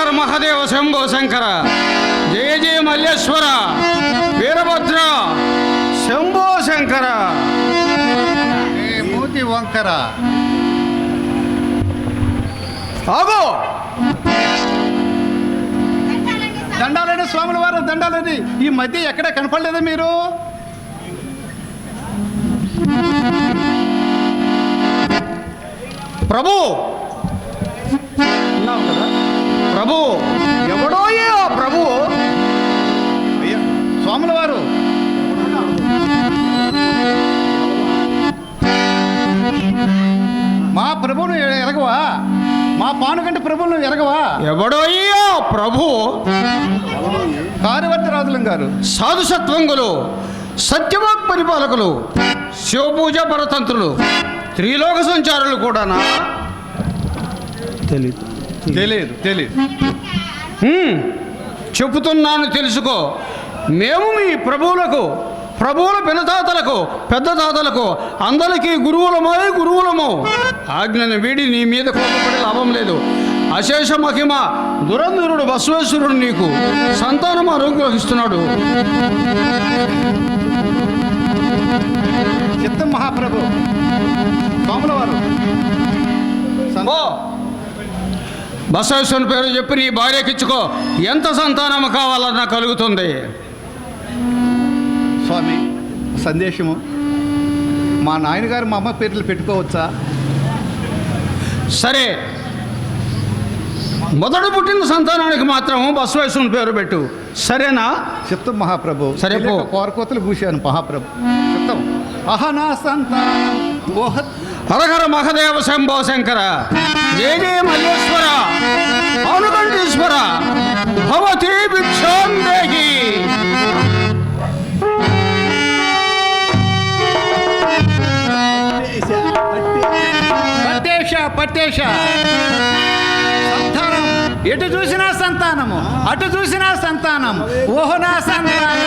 మహదేవ శంభో శంకర. జయ జయ మల్లేశ్వర. వీరభద్ర. శంభో శంకర. మూతి వంకర. ఆగో. దండాలండి స్వాముల వారు దండాలండి. ఈ మధ్య ఎక్కడ కనపడలేదా మీరు? ప్రభు ప్రభు. ఎవడో ఏ ఆ ప్రభు స్వాముల వారు. మా ప్రభువును ఎరగవా? మా పానుగంటి ప్రభువును ఎరగవా? ఎవడో ఏ ఆ ప్రభు. కార్యవర్తి రాజులం గారు. సాధు సత్వంగులు సత్యవాక్ పరిపాలకులు శివపూజ పరతంత్రులు త్రిలోక సంచారులు కూడానా? తెలీదు. తెలియదు తెలియదు చెబుతున్నాను తెలుసుకో. మేము మీ ప్రభువులకు ప్రభువుల పినతాతలకు పెద్ద తాతలకు అందరికీ గురువులమో గురువులము. ఆజ్ఞను వీడి నీ మీద కోపపడే లాభం లేదు. అశేష మహిమ దురంధరుడు బసవేశ్వరుడు నీకు సంతానం అనుగ్రహిస్తున్నాడు. చిత్తం మహాప్రభు వారు ఓ బసవేశ్వరుని పేరు చెప్పి నీ భార్యకిచ్చుకో. ఎంత సంతానం కావాలన్నా కలుగుతుంది. స్వామి సందేశము. మా నాయనగారు మా అమ్మ పేర్లు పెట్టుకోవచ్చా? సరే. మొదట పుట్టిన సంతానానికి మాత్రం బసవేశ్వరుని పేరు పెట్టు. సరేనా? చిత్తం మహాప్రభు. సరే కోరకోతలు కూశాను మహాప్రభు. చిత్తం అహనా సంతానం. ఓహ. హరహర మహదేవ శంభో శంకర. జయ జయ మల్లేశ్వర. భవతి భిక్షాం దేహి పట్టేశ పట్టేశ. సంతానం. ఎటు చూసినా సంతానము అటు చూసినా సంతానం ఓహనా సంతానం